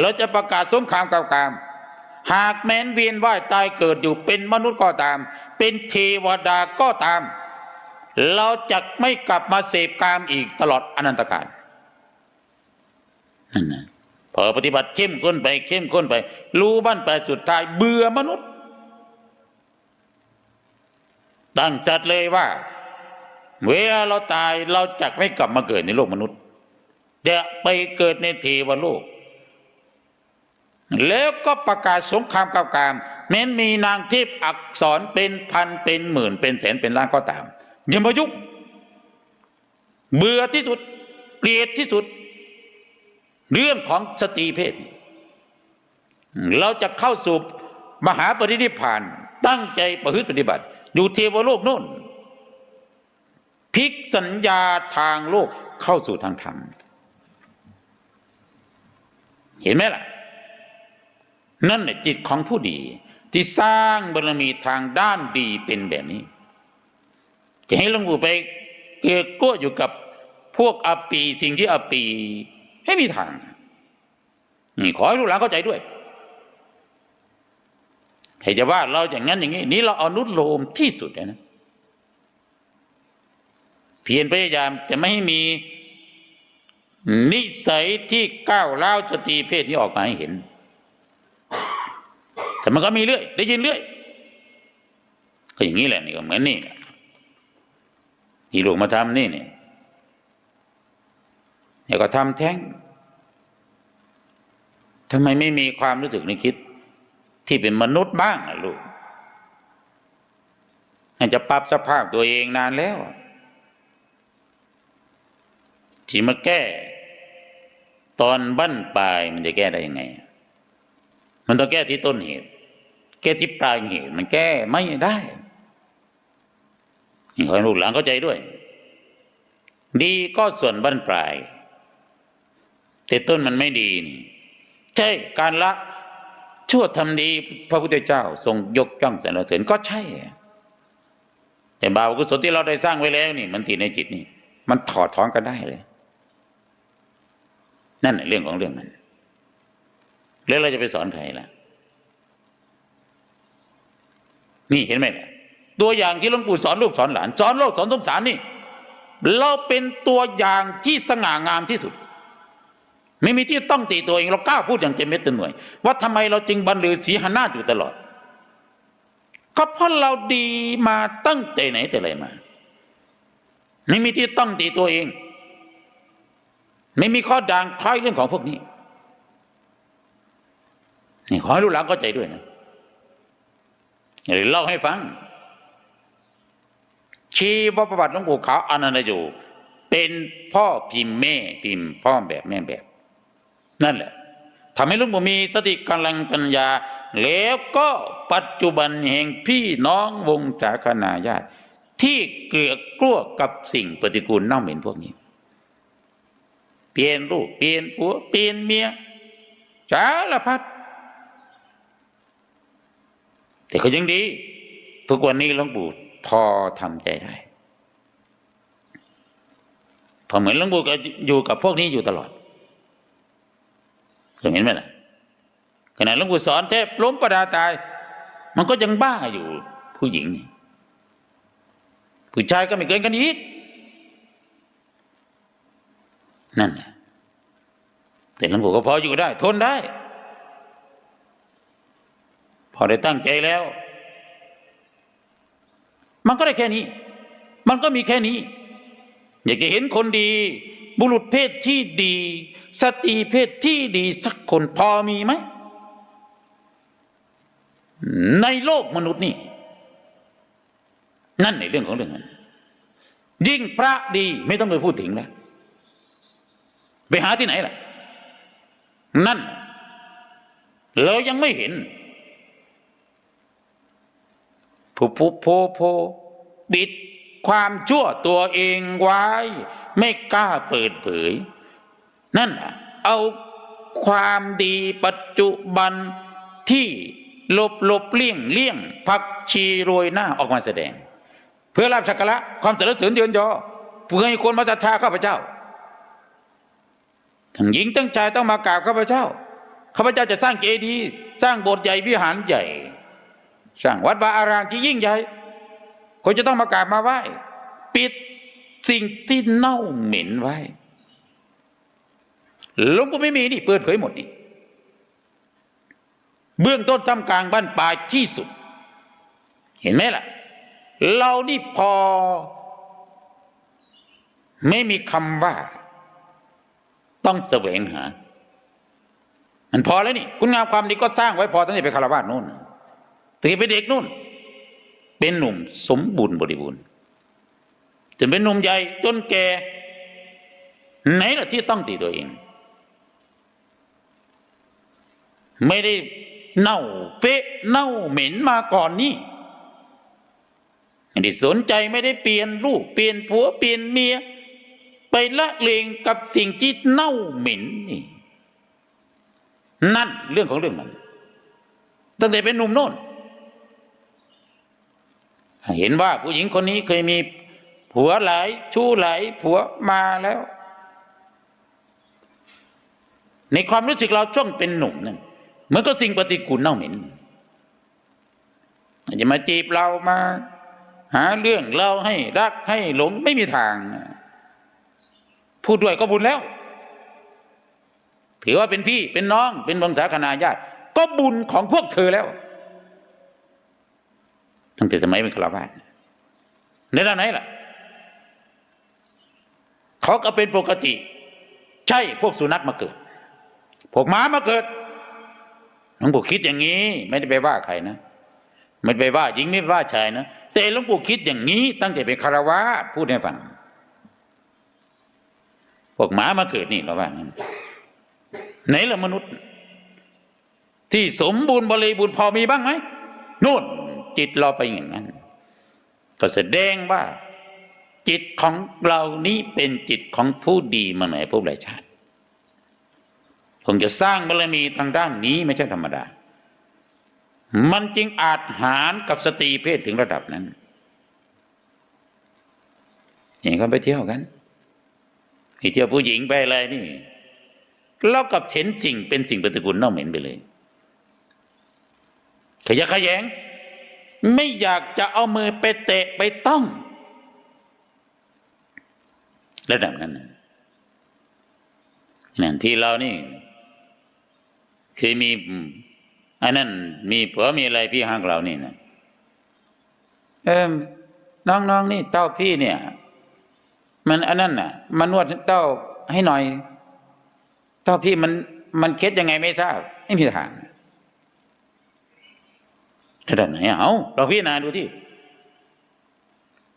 เราจะประกาศสงครามกับกาม หากแม้นเวียนว่ายตายเกิดอยู่เป็นมนุษย์ก็ตาม เป็นเทวดาก็ตาม เราจะไม่กลับมาเสพกามอีกตลอดอนันตกาลนั่นนะพอปฏิบัติเข้มข้นไปเข้มข้นไป รู้บ้านไปสุดท้ายเบื่อมนุษย์ ตั้งจัดเลยว่า เวลาเราตายเราจะไม่กลับมาเกิดในโลกมนุษย์ จะไปเกิดในเทวโลก แล้วก็ประกาศสงครามกับกามแม้นมีนางทิพย์อักษรเป็นพันเป็นหมื่น เป็นแสนเป็นล้านก็ตามอย่ามายุ่งเบื่อที่สุดเกลียดที่สุด เรื่องของสตรีเพศ เราจะเข้าสู่มหาปรินิพพานตั้งใจประพฤติปฏิบัติ อยู่เทวโลกโน่นพลิกสัญญาทางโลกเข้าสู่ทางธรรมเห็นไหมล่ะ นั่นแหละจิตของผู้ดี ที่สร้างบารมีทางด้านดีเป็นแบบนี้ จะให้หลวงปู่ไปเกลือก้อยู่กับพวกอปีสิ่งที่อปีไม่มีทางนี่ขอให้ลูกหลานเข้าใจด้วยใครจะว่าเราอย่างนั้นอย่างนี้ นี่เราเอานุดโลมที่สุดนะ เพียรพยายามจะไม่ให้มีนิสัยที่ก้าวเล้าสตรีเพศนี้ออกมาให้เห็น แต่มันก็มีเรื่อย ได้ยินเรื่อย ก็อย่างนี้แหละนี่ก็เหมือนนี่แหละที่ลูกมาทำนี่เนี่ยก็ทำแท้งทำไมไม่มีความรู้สึกนึกคิด ที่เป็นมนุษย์บ้างนะลูกอาจจะปรับสภาพตัวเองนานแล้วที่มาแก้ ตอนบั้นปลายมันจะแก้ได้ยังไง มันต้องแก้ที่ต้นเหตุ แก้ที่ปลายเหตุมันแก้ไม่ได้ขอให้ลูกหลานเข้าใจด้วย ดีก็ส่วนบั้นปลาย แต่ต้นมันไม่ดีนี่ใช่การละชั่วทำดีพระพุทธเจ้า ทรงยกย่องสรรเสริญก็ใช่ แต่บาปกุศลที่เราได้สร้างไว้แล้วนี่ มันติดในจิตนี่ มันถอดถอนกันได้เลย นั่นแหละเรื่องของเรื่องมัน แล้วเราจะไปสอนใครล่ะ นี่เห็นไหมเนี่ยตัวอย่างที่หลวงปู่สอนลูกสอนหลาน สอนโลกสอนสงสารนี่ เราเป็นตัวอย่างที่สง่างามที่สุด ไม่มีที่ต้องตีตัวเองเรากล้าพูดอย่างเต็มเม็ดเต็มหน่วย ว่าทำไมเราจึงบรรลือสีหนาอยู่ตลอด ก็เพราะเราดีมาตั้งแต่ไหนแต่ไรมาไม่มีที่ต้องตีตัวเอง ไม่มีข้อด่างพร้อยเรื่องของพวกนี้นี่ขอให้ลูกหลานเข้าใจด้วยนะ อย่าเล่าให้ฟัง ชีวประวัติหลวงปู่ขาวอนันตโยเป็นพ่อพิมพ์แม่พิมพ์พ่อแบบแม่แบบ นั่นแหละทำให้หลวงปู่มีสติกำลังปัญญา แล้วก็ปัจจุบันแห่งพี่น้องวงศาคณาญาติที่เกลือกกลัวกับสิ่งปฏิกูลเน่าเหม็นพวกนี้ เปลี่ยนลูกเปลี่ยนผัวเปลี่ยนเมียสารพัด แต่เขายังดี ทุกวันนี้หลวงปู่พอทำใจได้ พอเหมือนหลวงปู่ก็อยู่กับพวกนี้อยู่ตลอดเห็นไหมล่ะขณะหลวงปู่สอนเทพล้มประดาตาย มันก็ยังบ้าอยู่ ผู้หญิง ผู้ชายก็ไม่เกินกันอีกนั่นแหละแต่หลวงปู่ก็พออยู่ได้ ทนได้ พอได้ตั้งใจแล้ว มันก็ได้แค่นี้ มันก็มีแค่นี้ อยากจะเห็นคนดี บุรุษเพศที่ดี สตรีเพศที่ดีสักคนพอมีไหม ในโลกมนุษย์นี่ นั่นในเรื่องของเรื่องนั้น ยิ่งพระดีไม่ต้องไปพูดถึงแล้วไปหาที่ไหนล่ะ นั่น เรายังไม่เห็น ผู้ผู้โพโพปิดความชั่วตัวเองไว้ ไม่กล้าเปิดเผย นั่นนะเอาความดีปัจจุบันที่หลบหลบเลี่ยงเลี่ยงผักชีโรยหน้าออกมาแสดง เพื่อรับชักการะความสรรเสริญเดือนยอเพื่อให้คนมาศรัทธาข้าพเจ้า ทั้งหญิงทั้งชายต้องมากราบข้าพเจ้าข้าพเจ้าจะสร้างเจดีย์สร้างโบสถ์ใหญ่วิหารใหญ่ สร้างวัดวาอารามที่ยิ่งใหญ่ คนจะต้องมากราบมาไหว้ ปิดสิ่งที่เน่าเหม็นไว้หลวงปู่ไม่มีนี่เปิดเผยหมดนี่เบื้องต้นทำกลางบ้านปลายที่สุด เห็นไหมล่ะ เรานี่พอ ไม่มีคำว่า ต้องแสวงหา มันพอแล้วนี่ คุณงามความดีก็สร้างไว้พอตั้งแต่เป็นคารวาสนู่น ถึงเป็นเด็กนู่น เป็นหนุ่มสมบูรณ์บริบูรณ์จนเป็นหนุ่มใหญ่จนแก่ไหนล่ะที่ต้องตีตัวเอง ไม่ได้เน่าเฟะเน่าเหม็นมาก่อนนี่ไม่ได้สนใจไม่ได้เปลี่ยนลูกเปลี่ยนผัวเปลี่ยนเมีย ไปละเลงกับสิ่งที่เน่าเหม็นนี่นั่นเรื่องของเรื่องมันตั้งแต่เป็นหนุ่มโน่น เห็นว่าผู้หญิงคนนี้เคยมีผัวหลายชู้หลายผัวมาแล้ว ในความรู้สึกเราช่วงเป็นหนุ่มนั่นเหมือนก็สิ่งปฏิกูลเน่าเหม็นจะมาจีบเรามา หาเรื่องเราให้รักให้หลงไม่มีทาง พูดด้วยก็บุญแล้ว ถือว่าเป็นพี่เป็นน้องเป็นวงศาคณาญาติก็บุญของพวกเธอแล้ว ตั้งแต่สมัยเป็นฆราวาสในด้านไหนล่ะ เขาก็เป็นปกติ ใช่พวกสุนัขมาเกิด พวกหมามาเกิดหลวงปู่คิดอย่างนี้ ไม่ได้ไปว่าใครนะไม่ไปว่าหญิงไม่ไว่าชายนะแต่หลวงปู่คิดอย่างนี้ ตั้งแต่เป็นคารวาสพูดให้ฟังพวกหมามาเกิดนี่เราว่างั้นไหนละมนุษย์ ที่สมบูรณ์บริบูรณ์พอมีบ้างไหมนู่น จิตเราไปอย่างนั้น ก็แสดงว่า จิตของเรานี้เป็นจิตของผู้ดีมาไหนผู้หลายชาติคงจะสร้างบารมีทางด้านนี้ไม่ใช่ธรรมดา มันจึงอาจหารกับสตรีเพศถึงระดับนั้นอย่างเขาไปเที่ยวกันไปเที่ยวผู้หญิงไปอะไรนี่เรากับเห็นสิ่งเป็นสิ่งปฏิกูลเน่าเหม็นไปเลยขยะขยง ไม่อยากจะเอามือไปเตะไปต้อง ระดับนั้นนะนั่นที่เรานี่เคยมีอันนั้นมีผัวมีอะไรพี่ห้างเรานี่นะเออน้องๆนี่เต้าพี่เนี่ย มันอันนั้นน่ะ มันนวดเต้าให้หน่อย เต้าพี่มันมันเคล็ดยังไงไม่ทราบ ไม่มีทางระ ดับไหนเอาเราพิจารณาดูที่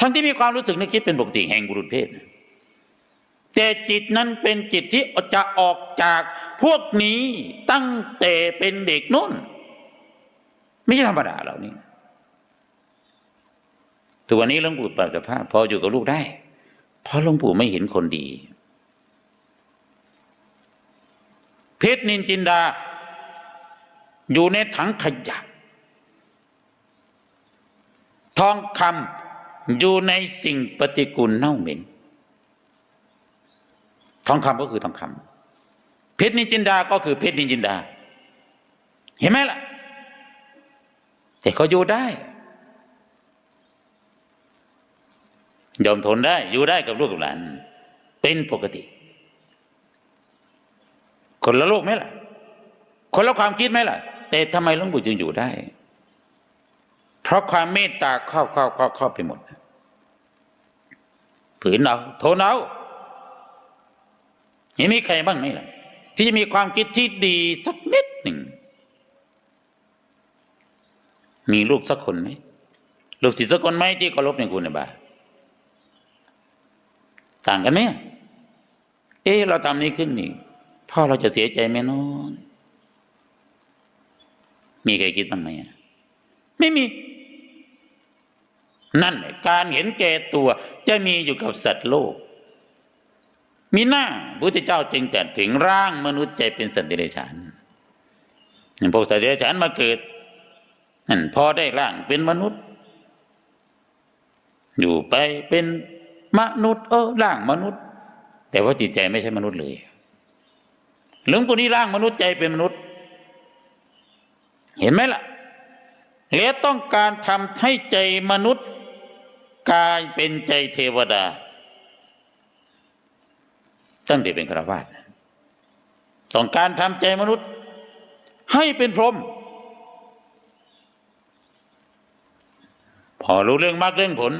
ทั้งที่มีความรู้สึกนึกคิดเป็นปกติแห่งบุรุษเพศแต่จิตนั้นเป็นจิตที่จะออกจากพวกนี้ตั้งแต่เป็นเด็กนุ่น ไม่ใช่ธรรมดาเหล่านี้ทุกวันนี้หลวงปู่ปรับสภาพพออยู่กับลูกได้ เพราะหลวงปู่ไม่เห็นคนดี เพชรนินจินดา อยู่ในถังขยะ ทองคำอยู่ในสิ่งปฏิกูลเน่าเหม็น ทองคำก็คือทองคำเพชรนิจินดาก็คือเพชรนิจินดา เห็นไหมล่ะ แต่เขาอยู่ได้ยอมทนได้อยู่ได้กับลูกกับหลาน เป็นปกติ คนละโลกไหมล่ะ คนละความคิดไหมล่ะ แต่ทำไมหลวงปู่จึงอยู่ได้ เพราะความเมตตาครอบครอบครอบครอบไปหมดผืนเอาโทนเอายังมีใครบ้างไหมล่ะที่จะมีความคิดที่ดีสักนิดหนึ่ง มีลูกสักคนไหมลูกศิษย์สักคนไหมที่เคารพในคุณในบาต่างกันไหมเอ๊ะเราทำนี้ขึ้นนี่พ่อเราจะเสียใจไหมน้องมีใครคิดบ้างไหมไม่มี นั่นแหละการเห็นแก่ตัวจะมีอยู่กับสัตว์โลก มีหน้าพระพุทธเจ้าจึงแต่ถึงร่างมนุษย์ใจเป็นสัตว์เดรัจฉานพวกสัตว์เดรัจฉานมาเกิดนั่นพอได้ร่างเป็นมนุษย์ อยู่ไปเป็นมนุษย์ เออร่างมนุษย์ แต่ว่าจิตใจไม่ใช่มนุษย์เลยหลวงปู่นี่ร่างมนุษย์ใจเป็นมนุษย์ เห็นไหมล่ะและต้องการทำให้ใจมนุษย์ กลายเป็นใจเทวดา ตั้งแต่เป็นคราวาสต้องการทำใจมนุษย์ ให้เป็นพรหมพอรู้เรื่องมรรคเรื่องผล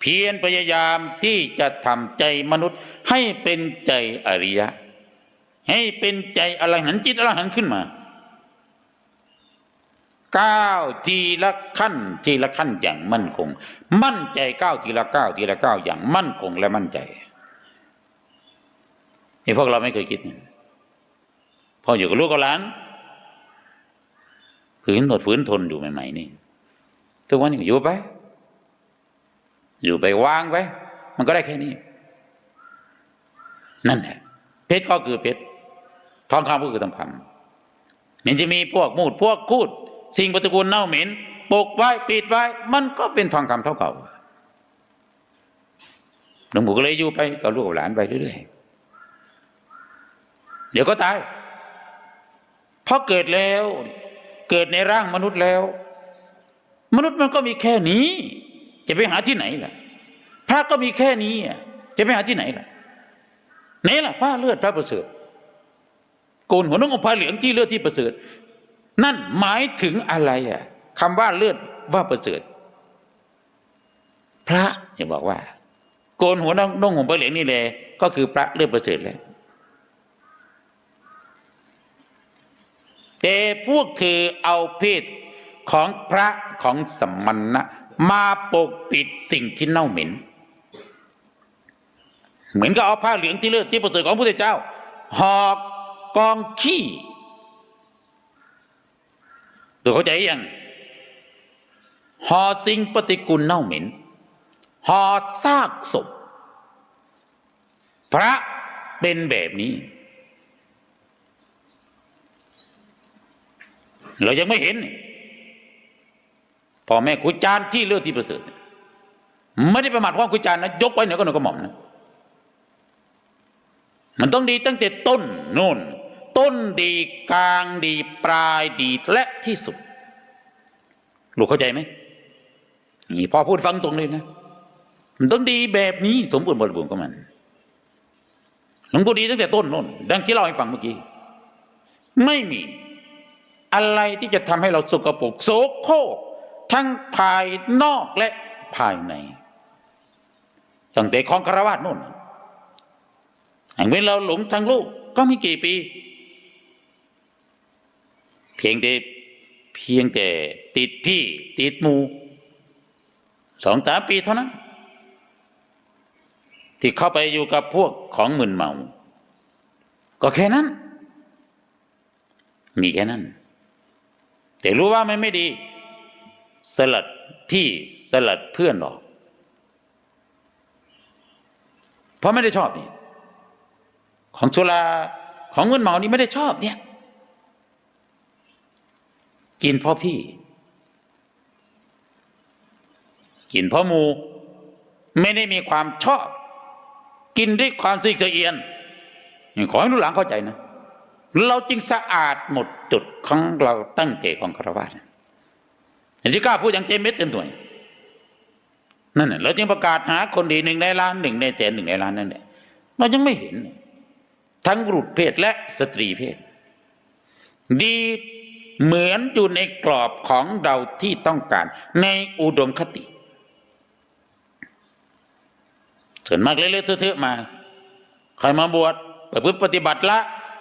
เพียรพยายามที่จะทำใจมนุษย์ ให้เป็นใจอริยะ ให้เป็นใจอรหันต์จิตอรหันต์ขึ้นมา ก้าวทีละขั้น ทีละขั้นอย่างมั่นคง มั่นใจก้าวทีละก้าวทีละก้าวอย่างมั่นคงและมั่นใจนี่พวกเราไม่เคยคิดพออยู่กับลูกกับหลานฝืนอดฝืนทนอยู่ใหม่ๆนี่ทุกวันนี้อยู่ไป อยู่ไปวางไป มันก็ได้แค่นี้ นั่นแหละเพชรก็คือเพชรทองคำก็คือทองคำมันจะมีพวกมูดพวกคูด สิ่งปฏิกูลเน่าเหม็นปกไว้ปิดไว้ มันก็เป็นทองคำเท่าเก่าหลวงปู่ก็เลยอยู่ไปกับลูกหลานไปเรื่อยๆเดี๋ยวก็ตายเพราะเกิดแล้ว เกิดในร่างมนุษย์แล้ว มนุษย์มันก็มีแค่นี้ จะไปหาที่ไหนล่ะ พระก็มีแค่นี้อะจะไปหาที่ไหนล่ะไหนล่ะผ้าเลือดพระประเสริฐโกนหัวน้ององค์ผ้าเหลืองที่เลือดที่ประเสริฐ นั่นหมายถึงอะไรอะคำว่าเลือดว่าประเสริฐ พระอย่าบอกว่า โกนหัวน้องน้ององค์ผ้าเหลืองนี่แหละก็คือพระเลือดประเสริฐแล้วแต่พวกเธอเอาเพศของพระของสมณะมาปกปิดสิ่งที่เน่าเหม็น เหมือนกับเอาผ้าเหลืองที่เลือดที่ประเสริฐของพระพุทธเจ้าหอกกองขี้ ตัวเข้าใจยังห่อสิ่งปฏิกูลเน่าเหม็นห่อซากศพ พระเป็นแบบนี้ เรายังไม่เห็นพ่อแม่คุยจานที่เลือดที่ประเสริฐไม่ได้ประมาทความคุยจานนะยกไว้เหนือก็หนก็หม่อมนะมันต้องดีตั้งแต่ต้นโน่น ต้นดีกลางดีปลายดีและที่สุดลูกเข้าใจไหมนี่พ่อพูดฟังตรงเลยนะ มันต้องดีแบบนี้สมบูรณ์บริบูรณ์ของมันหลวงปู่ดีตั้งแต่ต้นโน่นดังที่เล่าให้ฟังเมื่อกี้ ไม่มี อะไรที่จะทำให้เราสกปรกโสโครกทั้งภายนอกและภายในตั้งแต่ของคารวาสนู่นอย่างเมื่อเราหลงทางลูกก็ไม่กี่ปี เพียงแต่เพียงแต่ติดพี่ติดมูสองสามปีเท่านั้น ที่เข้าไปอยู่กับพวกของมึนเมา ก็แค่นั้น มีแค่นั้น แต่รู้ว่ามันไม่ดี สลัดพี่สลัดเพื่อนหรอก เพราะไม่ได้ชอบนี่ ของชุลาของเงินเมานี่ไม่ได้ชอบเนี่ย กินเพราะพี่ กินเพราะหมู ไม่ได้มีความชอบ กินด้วยความสิกเสียนขอให้ลูกหลานเข้าใจนะ เราจึงสะอาดหมดจุดของเราตั้งแต่ของคารวะอย่างที่กล้าพูดอย่างเต็มเม็ดเต็มหน่วยนั่นแหละเราจึงประกาศหาคนดีหนึ่งในล้านหนึ่งในแสนหนึ่งในล้านนั่นแหละเรายังไม่เห็น ทั้งบุรุษเพศและสตรีเพศ ดี เหมือนอยู่ในกรอบของเราที่ต้องการ ในอุดมคติ ส่วนมากเรื่อยๆเทอะๆมา ใครมาบวชประพฤติปฏิบัติละ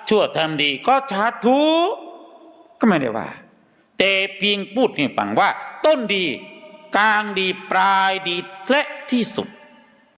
ชั่วทำดีก็ชาทุก็ไม่ได้ว่า แต่เพียงพูดให้ฟังว่า ต้นดี กลางดีปลายดีและที่สุด